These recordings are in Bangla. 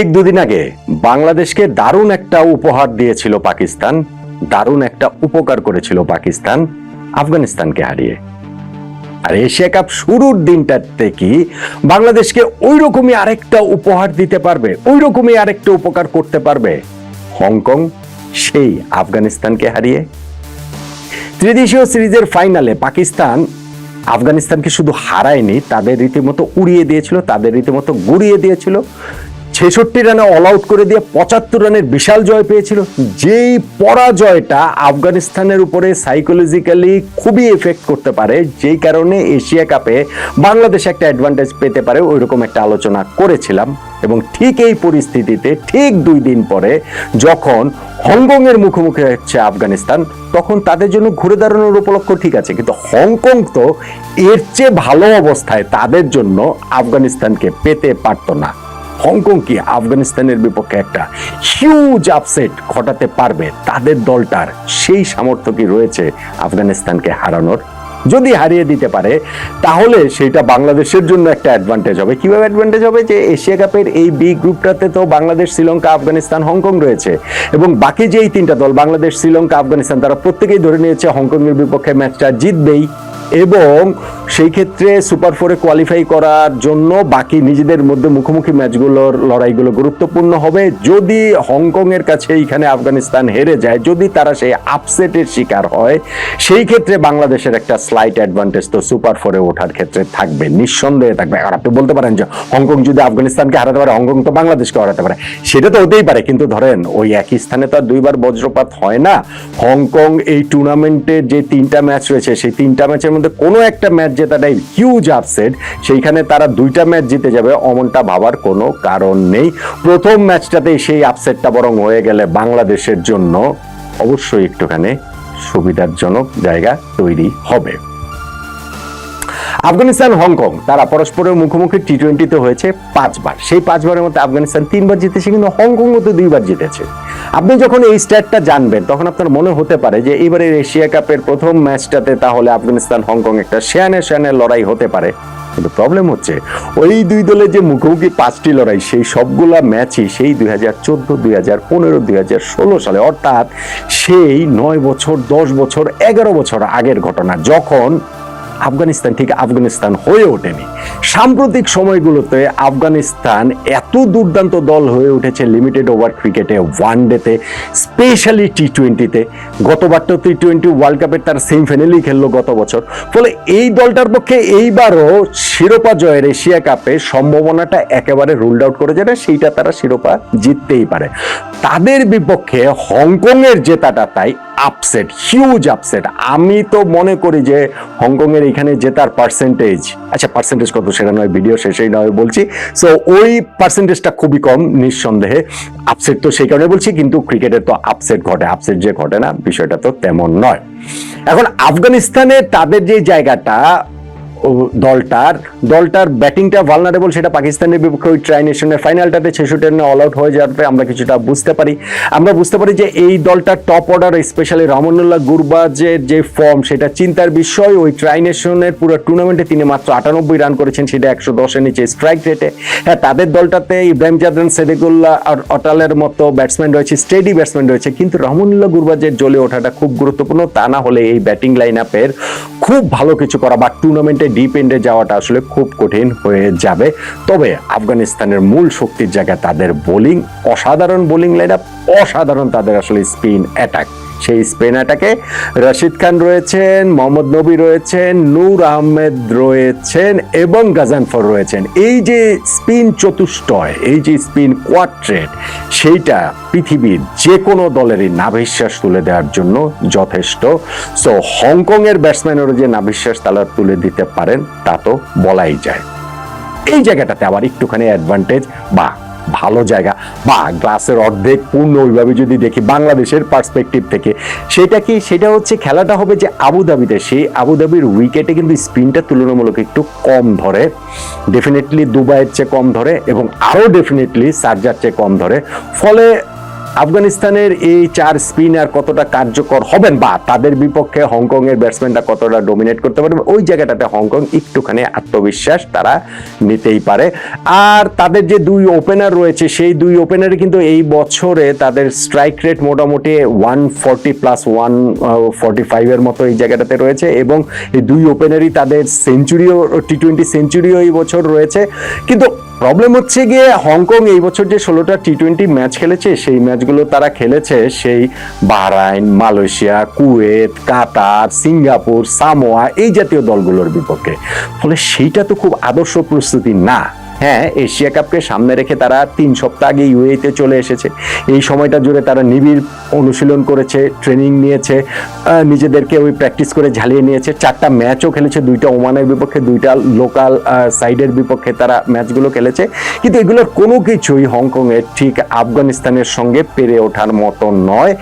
ঠিক দুদিন আগে বাংলাদেশকে দারুণ একটা উপহার দিয়েছিল পাকিস্তান, দারুণ একটা উপকার করেছিল পাকিস্তান, আফগানিস্তানকে হারিয়ে। আর এশিয়া কাপ শুরুর দিনটাতে কি বাংলাদেশকে ওই রকমই আরেকটা উপহার দিতে পারবে ওই রকমই আরেকটা উপকার করতে পারবে হংকং, সেই আফগানিস্তানকে হারিয়ে? ত্রিদেশীয় সিরিজের ফাইনালে পাকিস্তান আফগানিস্তানকে শুধু হারায়নি, তাদের রীতিমতো উড়িয়ে দিয়েছিল, তাদের রীতিমতো গুড়িয়ে দিয়েছিল ছেষট্টি রানে অল আউট করে দিয়ে পঁচাত্তর রানের বিশাল জয় পেয়েছিল। যেই পরাজয়টা আফগানিস্তানের উপরে সাইকোলজিক্যালি খুবই এফেক্ট করতে পারে, যেই কারণে এশিয়া কাপে বাংলাদেশ একটা অ্যাডভান্টেজ পেতে পারে ওই রকম একটা আলোচনা করেছিলাম। এবং ঠিক এই পরিস্থিতিতে, ঠিক দুই দিন পরে যখন হংকং এর মুখোমুখি হচ্ছে আফগানিস্তান, তখন তাদের জন্য ঘুরে দাঁড়ানোর উপলক্ষ ঠিক আছে। কিন্তু হংকং তো এর চেয়ে ভালো অবস্থায় তাদের জন্য আফগানিস্তানকে পেতে পারতো না। হংকং কি আফগানিস্তানের বিপক্ষে একটা হিউজ আপসেট ঘটাতে পারবে তাদের দলটার সেই সামর্থ্য কি রয়েছে আফগানিস্তানকে হারানোর? যদি হারিয়ে দিতে পারে, তাহলে সেটা বাংলাদেশের জন্য একটা অ্যাডভান্টেজ হবে। কীভাবে অ্যাডভান্টেজ হবে? যে এশিয়া কাপের এই বি গ্রুপটাতে তো বাংলাদেশ, শ্রীলঙ্কা, আফগানিস্তান, হংকং রয়েছে এবং বাকি যে এই তিনটা দল, বাংলাদেশ, শ্রীলঙ্কা, আফগানিস্তান, তারা প্রত্যেকেই ধরে নিয়েছে হংকংয়ের বিপক্ষে ম্যাচটা জিতবেই। এবং সেই ক্ষেত্রে সুপার ফোরে কোয়ালিফাই করার জন্য বাকি নিজেদের মধ্যে মুখোমুখি ম্যাচগুলোর লড়াইগুলো গুরুত্বপূর্ণ হবে। যদি হংকংয়ের কাছে এইখানে আফগানিস্তান হেরে যায়, যদি তারা সেই আপসেটের শিকার হয়, সেই ক্ষেত্রে বাংলাদেশের একটা স্লাইট অ্যাডভান্টেজ তো সুপার ফোরে ওঠার ক্ষেত্রে থাকবে, নিঃসন্দেহে থাকবে। আর আপনি বলতে পারেন যে হংকং যদি আফগানিস্তানকে হারাতে পারে, হংকং তো বাংলাদেশকে হারাতে পারে। সেটা তো হতেই পারে, কিন্তু ধরেন ওই একই স্থানে তো আর দুইবার বজ্রপাত হয় না। হংকং এই টুর্নামেন্টের যে তিনটা ম্যাচ রয়েছে, সেই তিনটা ম্যাচের মধ্যে কোনো একটা ম্যাচ জেতাটাই হিউজ আপসেট সেইখানে তারা দুইটা ম্যাচ জিতে যাবে, অমনটা ভাবার কোনো কারণ নেই। প্রথম ম্যাচটাতেই সেই আপসেটটা বরং হয়ে গেলে বাংলাদেশের জন্য অবশ্যই একটুখানি সুবিধাজনক জায়গা তৈরি হবে। আফগানিস্তান, হংকং, তারা পরস্পরের মুখোমুখি টি টোয়েন্টিতে হয়েছে পাঁচবার। সেই পাঁচবারের মধ্যে আফগানিস্তান তিনবার জিতেছে, কিন্তু হংকংও তো দুইবার জিতেছে। আপনি যখন এই স্ট্যাটটা জানবেন, তখন আপনার মনে হতে পারে যে এবারের এশিয়া কাপের প্রথম ম্যাচটাতে তাহলে আফগানিস্তান হংকং একটা শেয়ানে শেয়ানের লড়াই হতে পারে। কিন্তু প্রবলেম হচ্ছে, ওই দুই দলের যে মুখোমুখি পাঁচটি লড়াই, সেই সবগুলা ম্যাচই সেই দুই হাজার চোদ্দ, দুই হাজার পনেরো, দুই হাজার ষোলো সালে, অর্থাৎ সেই নয় বছর, দশ বছর, এগারো বছর আগের ঘটনা, যখন আফগানিস্তান ঠিক আফগানিস্তান হয়ে ওঠেনি। সাম্প্রতিক সময়গুলোতে আফগানিস্তান এত দুর্দান্ত দল হয়ে উঠেছে লিমিটেড ওভার ক্রিকেটে ওয়ান ডেতে স্পেশালি টি টোয়েন্টিতে গতবার তো টি টোয়েন্টি ওয়ার্ল্ড কাপের তার সেমিফাইনালেই খেললো গত বছর। ফলে এই দলটার পক্ষে এইবারও শিরোপা জয়ের এশিয়া কাপে সম্ভাবনাটা একেবারে রুলড আউট করে না, সেইটা তারা শিরোপা জিততেই পারে। তাদের বিপক্ষে হংকংয়ের জেতাটা তাই আপসেট হিউজ আপসেট আমি তো মনে করি যে হংকংয়ের এখানে জেতার পার্সেন্টেজ আচ্ছা পার্সেন্টেজ কত? সেটা নয় ভিডিও শেষেই নয়, বলছি। সো ওই পার্সেন্টেজটা খুবই কম, নিঃসন্দেহে। আপসেট তো সেই কারণে বলছি, কিন্তু ক্রিকেটের তো আপসেট ঘটে আপসেট যে ঘটে না, বিষয়টা তো তেমন নয়। এখন আফগানিস্তানে তাদের যে জায়গাটা দলটার দলটার ব্যাটিংটা ভালনারেবল সেটা পাকিস্তানের বিপক্ষে ওই ট্রাই নেশনের ফাইনালটাতে ছেষট্টি রানে অল আউট হয়ে যাওয়াতে আমরা কিছুটা বুঝতে পারি। আমরা বুঝতে পারি যে এই দলটার টপ অর্ডার স্পেশালি রমনুল্লাহ গুরবাজের যে ফর্ম সেটা চিন্তার বিষয়। ওই ট্রাই নেশনের পুরো টুর্নামেন্টে তিনি মাত্র আটানব্বই রান করেছেন, সেটা একশো দশের নিচে স্ট্রাইক রেটে হ্যাঁ তাদের দলটাতে ইব্রাহিম জাদান সেদেগুল্লাহ আর অটালের মতো ব্যাটসম্যান রয়েছে স্টেডি ব্যাটসম্যান রয়েছে, কিন্তু রহমনুল্লাহ গুরবাজের জ্বলে ওঠাটা খুব গুরুত্বপূর্ণ। তা না হলে এই ব্যাটিং লাইন আপের খুব ভালো কিছু করা বা টুর্নামেন্টে ডিপ এন্ডে যাওয়াটা আসলে খুব কঠিন হয়ে যাবে। তবে আফগানিস্তানের মূল শক্তির জায়গায় তাদের বোলিং অসাধারণ বোলিং লাইন আপ অসাধারণ তাদের আসলে স্পিন অ্যাটাক সেই স্পেন অ্যাটাকে রশিদ খান রয়েছেন, মোহাম্মদ নবী রয়েছেন, নূর আহমেদ রয়েছেন এবং গাজানফর রয়েছেন। এই যে স্পিন চতুষ্টয়, এই যে স্পিন কোয়াট্রেট সেইটা পৃথিবীর যে কোনো দলেরই নাভিশ্বাস তুলে দেওয়ার জন্য যথেষ্ট। সো হংকংয়ের ব্যাটসম্যানেরও যে নাভিশ্বাস তারা তুলে দিতে পারেন, তা তো বলাই যায়। এই জায়গাটাতে আবার একটুখানি অ্যাডভান্টেজ বা ভালো জায়গা। বা গ্লাসের অর্ধেক পূর্ণ ওইভাবে যদি দেখি বাংলাদেশের পার্সপেক্টিভ থেকে, সেটা কি, সেটা হচ্ছে খেলাটা হবে যে আবুধাবিতে সেই আবুধাবির উইকেটে কিন্তু স্পিনটা তুলনামূলক একটু কম ধরে। ডেফিনেটলি দুবাইয়ের চেয়ে কম ধরে এবং আরও ডেফিনেটলি সার্জার চেয়ে কম ধরে। ফলে আফগানিস্তানের এই চার স্পিনার কতটা কার্যকর হবেন বা তাদের বিপক্ষে হংকং এর ব্যাটসম্যানরা কতটা ডোমিনেট করতে পারবে ওই জায়গাটাতে হংকং একটুখানি আত্মবিশ্বাস তারা নিতেই পারে। আর তাদের যে দুই ওপেনার রয়েছে, সেই দুই ওপেনারে কিন্তু এই বছরে তাদের স্ট্রাইক রেট মোটামুটি one forty plus one forty ফাইভের মতো এই জায়গাটাতে রয়েছে এবং এই দুই ওপেনারই তাদের সেঞ্চুরিও টি টোয়েন্টি সেঞ্চুরিও এই বছর রয়েছে। কিন্তু প্রবলেম হচ্ছে গিয়ে হংকং এই বছর যে ষোলোটা টি টোয়েন্টি ম্যাচ খেলেছে, সেই ম্যাচগুলো তারা খেলেছে, সেই Bahrain Malaysia Kuwait Qatar Singapore Samoa এই জাতীয় দলগুলোর বিপক্ষে। ফলে সেইটা তো খুব আদর্শ প্রস্তুতি না। হ্যাঁ এশিয়া কাপকে সামনে রেখে তারা তিন সপ্তাহ আগে ইউএতে চলে এসেছে। এই সময়টা জুড়ে তারা নিবিড় অনুশীলন করেছে ট্রেনিং নিয়েছে নিজেদেরকে ওই প্র্যাকটিস করে ঝালিয়ে নিয়েছে। চারটা ম্যাচও খেলেছে, দুইটা ওমানের বিপক্ষে, দুইটা লোকাল সাইডের বিপক্ষে তারা ম্যাচগুলো খেলেছে। কিন্তু এগুলোর কোনো কিছুই হংকংয়ের ঠিক আফগানিস্তানের সঙ্গে পেরে ওঠার মতো নয়।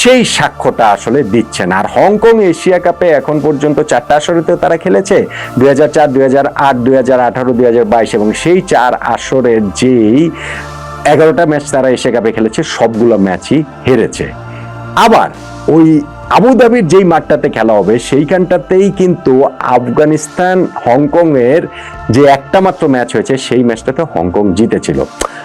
সেই সাক্ষ্যটা আসলে দিচ্ছে না। আর হংকং এশিয়া কাপে এখন পর্যন্ত চারটা আসরেতেও তারা খেলেছে, দুই হাজার চার, দুই হাজার আট, দুই হাজার আঠারো, দুই হাজার বাইশ এবং সেই চার আসরের যেই এগারোটা ম্যাচ তারা এশিয়া কাপে খেলেছে, সবগুলো ম্যাচই হেরেছে। আবার ওই আবুধাবির যেই মাঠটাতে খেলা হবে, সেইখানটাতেই কিন্তু আফগানিস্তান হংকংয়ের যে একটা মাত্র ম্যাচ হয়েছে, সেই ম্যাচটাতে হংকং জিতেছিল।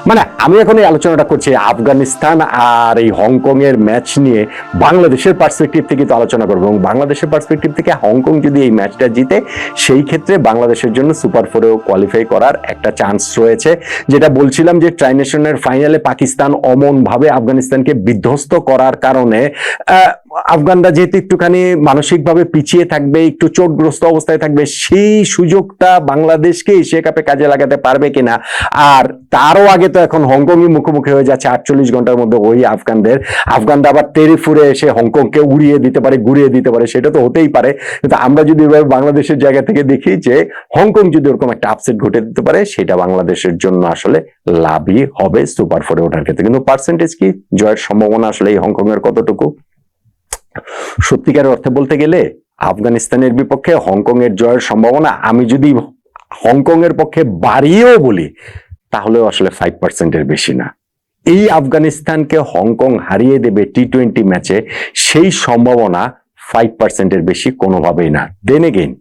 মানে আমি এখন এই আলোচনাটা করছি আফগানিস্তান আর এই হংকং এর ম্যাচ নিয়ে বাংলাদেশের পার্সপেক্টিভ থেকে তো আলোচনা করব। এবং বাংলাদেশের পার্সপেক্টিভ থেকে হংকং যদি এই ম্যাচটা জিতে, সেই ক্ষেত্রে বাংলাদেশের জন্য সুপার ফোরেও কোয়ালিফাই করার একটা চান্স রয়েছে। যেটা বলছিলাম যে ট্রাইনেশনের ফাইনালে পাকিস্তান অমন ভাবে আফগানিস্তানকে বিধ্বস্ত করার কারণে আফগানরা যেহেতু একটুখানি মানসিকভাবে পিছিয়ে থাকবে, একটু চোটগ্রস্ত অবস্থায় থাকবে, সেই সুযোগটা বাংলাদেশকে এশিয়া কাপে কাজে লাগাতে পারবে কিনা? আর তারও আগে তো এখন হংকংই মুখোমুখি হয়ে যাচ্ছে আটচল্লিশ ঘণ্টার মধ্যে ওই আফগানদের। আফগানরা আবার তেরে ফুরে এসে হংকংকে উড়িয়ে দিতে পারে ঘুরিয়ে দিতে পারে, সেটা তো হতেই পারে। কিন্তু আমরা যদি এভাবে বাংলাদেশের জায়গা থেকে দেখি যে হংকং যদি ওরকম একটা আপসেট ঘটে দিতে পারে, সেটা বাংলাদেশের জন্য আসলে লাভই হবে সুপার ফোরে ওঠার ক্ষেত্রে। কিন্তু পার্সেন্টেজ কি? জয়ের সম্ভাবনা আসলে এই হংকং এর কতটুকু? সত্যিকার অর্থে বলতে গেলে আফগানিস্তানের বিপক্ষে হংকং এর জয়ের সম্ভাবনা আমি যদি হংকং এর পক্ষে বাড়িয়েও বলি তাহলেও আসলে ফাইভ পার্সেন্টের বেশি না। এই আফগানিস্তানকে হংকং হারিয়ে দেবে টি টোয়েন্টি ম্যাচে সেই সম্ভাবনা ফাইভ পার্সেন্টের বেশি কোনোভাবেই না। Then again